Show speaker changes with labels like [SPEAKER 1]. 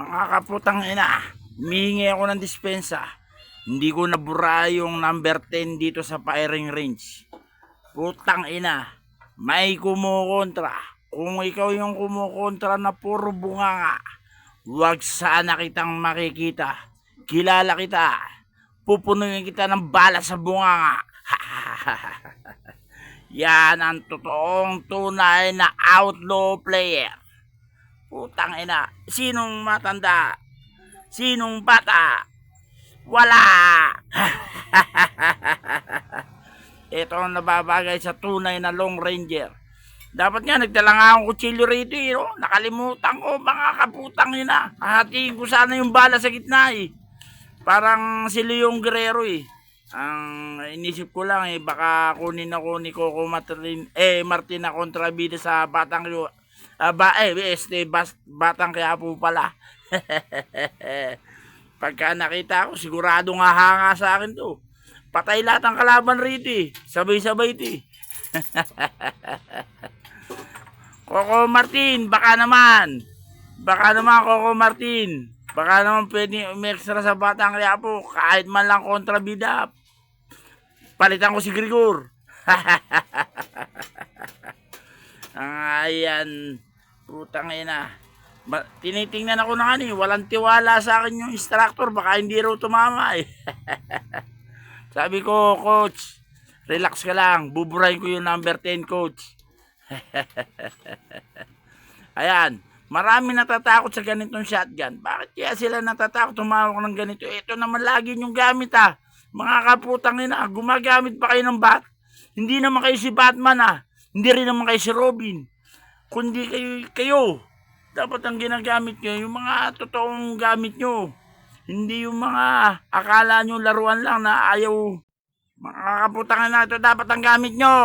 [SPEAKER 1] Mga kaputang ina, humihingi ako ng dispensa. Hindi ko nabura yung number 10 dito sa firing range. Putang ina, may kumukontra. Kung ikaw yung kumukontra na puro bunganga, huwag sana kitang makikita. Kilala kita. Pupunuin kita ng bala sa bunganga. Yan ang totoong tunay na outlaw player. Putang ina, sinong matanda? Sinong bata? Wala! Ito ang nababagay sa tunay na long ranger. Dapat nga, nagdala nga akong kutsilyo rito eh, no? Nakalimutan ko, mga kaputang ina. Hahatiin ko sana yung bala sa gitna eh. Parang si Leong Guerrero eh. Ang inisip ko lang eh, baka kunin ako ni Coco Martin, eh, Martina Contrabida sa Batang Rio. Ah, ba, eh, este, bas, Batang Quiapo pala. Pagka nakita ko, sigurado nga hanga sa akin to. Patay lahat ang kalaban rito eh. Sabay-sabay ito eh. Coco Martin, baka naman. Baka naman, Coco Martin. Baka naman pwede umextra sa Batang Quiapo. Kahit man lang kontrabida. Palitan ko si Grigor. Ayan. Putang ina. Ba- tinitingnan ako na kani, walang tiwala sa akin yung instructor, baka hindi raw tumama eh. Sabi ko, coach, relax ka lang, buburahin ko yung number 10, coach. Ayan, marami natatakot sa ganitong shotgun. Bakit kaya sila natatakot tumawak ng ganito? Ito naman lagi yung gamit ah. Mga kaputang ina, gumagamit pa kayo ng bat? Hindi naman kayo si Batman ah. Hindi rin naman kayo si Robin. Kundi kayo, kayo. Dapat ang ginagamit nyo, yung mga totoong gamit nyo. Hindi yung mga akala nyo laruan lang na ayaw. Mga kaputangan na ito, dapat ang gamit nyo.